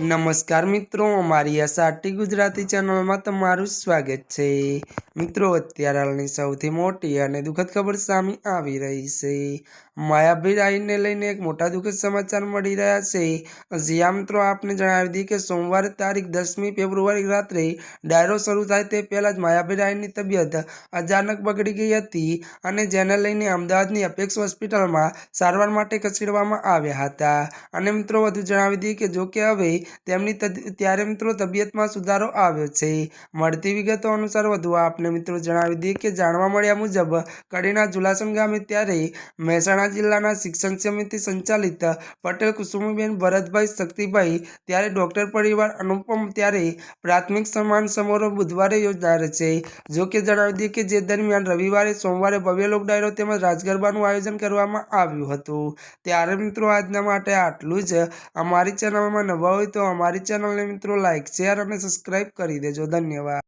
નમસ્કાર મિત્રો, અમારી આ સાટી ગુજરાતી ચેનલમાં તમારું સ્વાગત છે. મિત્રો, અત્યારે હાલની સૌથી મોટી અને દુઃખદ ખબર સામે આવી રહી છે. માયાભાઈ રાયને લઈને એક મોટા દુઃખદ સમાચાર મળી રહ્યા છે. જ્યાં મિત્રો, આપને જણાવી દઈએ કે સોમવારે તારીખ દસમી ફેબ્રુઆરી રાત્રે ડાયરો શરૂ થાય તે પહેલાં જ માયાભી રાયની તબિયત અચાનક બગડી ગઈ હતી અને જેને લઈને અમદાવાદની અપેક્ષ હોસ્પિટલમાં સારવાર માટે ખસેડવામાં આવ્યા હતા. અને મિત્રો, વધુ જણાવી દઈએ કે જો કે હવે તેમની ત્યારે મિત્રો તબિયતમાં સુધારો આવ્યો છે. મળતી વિગતો અનુસાર વધુ આપને મિત્રો જણાવી દઈએ કે જાણવા મળ્યા મુજબ કડીના જુલાસન ગામે ત્યારે મહેસાણા જિલ્લાના શિક્ષણ સમિતિ સંચાલિત પટેલ કુસુમીબેન ભરતભાઈ શક્તિભાઈ, ત્યારે ડોક્ટર પરિવાર અનુપમ, ત્યારે પ્રાથમિક સન્માન સમારોહ બુધવારે યોજાનાર છે. જો કે જણાવી દઈએ કે જે દરમિયાન રવિવારે, સોમવારે ભવ્ય લોક ડાયરો તેમજ રાજગરબાનું આયોજન કરવામાં આવ્યું હતું. ત્યારે મિત્રો, આજના માટે આટલું જ. અમારી ચેનલમાં નવા હોય તો અમારી ચેનલને મિત્રો લાઇક શેર અને સબસ્ક્રાઈબ કરી દેજો. ધન્યવાદ.